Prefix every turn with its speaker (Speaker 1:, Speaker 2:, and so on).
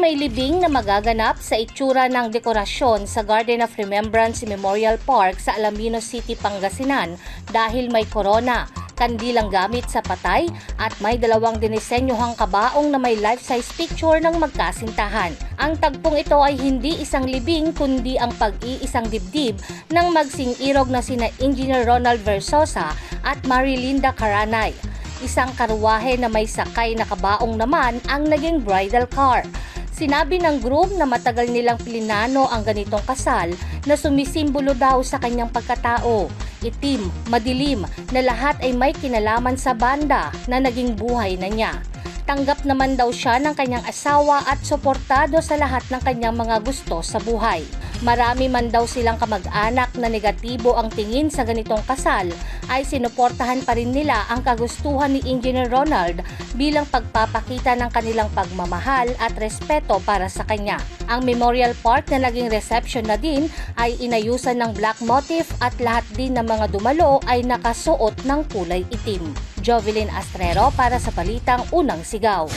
Speaker 1: may libing na magaganap sa itsura ng dekorasyon sa Garden of Remembrance Memorial Park sa Alaminos City, Pangasinan dahil may corona, kandilang gamit sa patay at may dalawang dinisenyohang kabaong na may life-size picture ng magkasintahan. Ang tagpong ito ay hindi isang libing kundi ang pag-iisang dibdib ng magsing-irog na sina Engineer Ronald Versosa at Marilinda Caranay. Isang karwahe na may sakay na kabaong naman ang naging bridal car. Sinabi ng group na matagal nilang pilinano ang ganitong kasal na sumisimbolo daw sa kanyang pagkatao. Itim, madilim, na lahat ay may kinalaman sa banda na naging buhay na niya. Tanggap naman daw siya ng kanyang asawa at suportado sa lahat ng kanyang mga gusto sa buhay. Marami man daw silang kamag-anak na negatibo ang tingin sa ganitong kasal, ay sinuportahan pa rin nila ang kagustuhan ni Engineer Ronald bilang pagpapakita ng kanilang pagmamahal at respeto para sa kanya. Ang Memorial Park na naging reception na din ay inayusan ng black motif at lahat din ng mga dumalo ay nakasuot ng kulay itim. Jovelyn Astrero para sa Balitang Unang Sigaw.